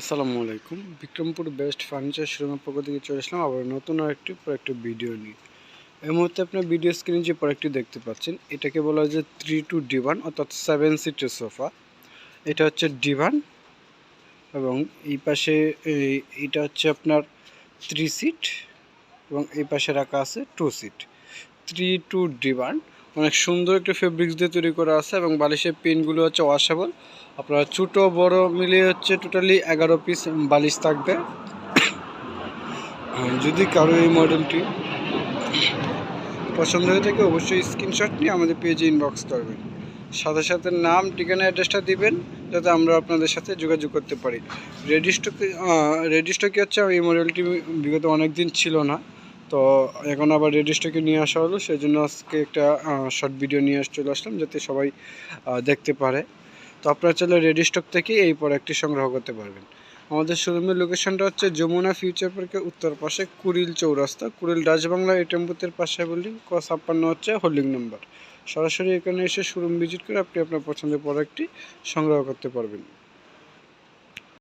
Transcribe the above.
আসসালামু আলাইকুম। Bikrampur best furniture শোরুমের পক্ষ থেকে চলে আসলাম আবার নতুন আরেকটি প্রোডাক্টের ভিডিও নিয়ে। এই মুহূর্তে আপনার ভিডিও স্ক্রিনে যে প্রোডাক্টটি দেখতে পাচ্ছেন, এটাকে বলা হয় যে থ্রি টু ডিভান অর্থাৎ সেভেন সিটের সোফা এটা হচ্ছে ডিভান এবং এই পাশে এটা হচ্ছে আপনার থ্রি সিট এবং এই পাশে রাখা আছে two seat three two divan অনেক সুন্দর একটা ফেব্রিক্স দিয়ে তৈরি করা আছে এবং বালিশের পিনগুলো হচ্ছে ওয়াশেবল আপনার ছোটো, বড় মিলিয়ে হচ্ছে টোটালি এগারো পিস বালিশ থাকবে। যদি কারও এই মডেলটি পছন্দ হয়ে থাকে, অবশ্যই স্ক্রিনশট নিয়ে আমাদের পেজে ইনবক্স করবেন। সাথে সাথে নাম, ঠিকানা অ্যাড্রেসটা দিবেন, যাতে আমরা আপনাদের সাথে যোগাযোগ করতে পারি। রেডি স্টকে রেডি হচ্ছে এই মডেলটি বিগত অনেক দিন ছিল না। তো এখন আবার রেডি স্টকে নিয়ে আসা হলো। সেই জন্য আজকে একটা শর্ট ভিডিও নিয়ে চলে আসলাম যাতে সবাই দেখতে পারে। তো আপনারা চাইলে রেডি স্টক থেকে এই প্রোডাক্টটি সংগ্রহ করতে পারবেন। আমাদের শোরুমের লোকেশনটা হচ্ছে যমুনা ফিউচার পার্কের উত্তর পাশে কুড়িল চৌরাস্তা। কুড়িল রাজবাংলা এটিএম বুথের পাশে বিল্ডিং ক ছাপ্পান্ন হচ্ছে হোল্ডিং নাম্বার সরাসরি এখানে এসে শোরুম ভিজিট করে আপনি আপনার পছন্দের প্রোডাক্টটি সংগ্রহ করতে পারবেন।